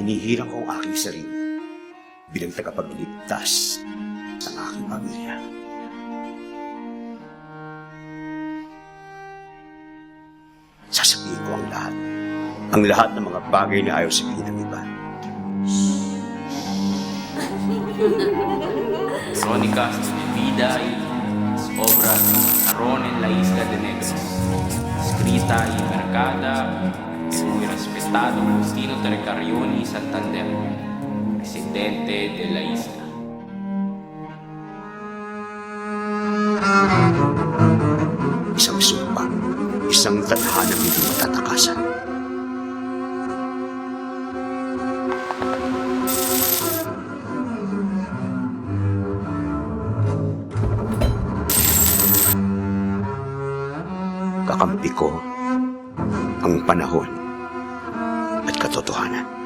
hinihirang ko ang aking sarili bilang tagapagligtas ng aking pamilya. Sasabihin ko ang lahat. Ang lahat ng mga bagay na ayaw sabihin ng iba. Crónicas de vida y obras Aarón en la isla de Negros, escrita y marcada por muy respetado Agustino Trecarrioni Santander, presidente de la isla. Isang sumpa, isang tadhana hindi matatakasan. Kakampi ko ang panahon pertotohanan.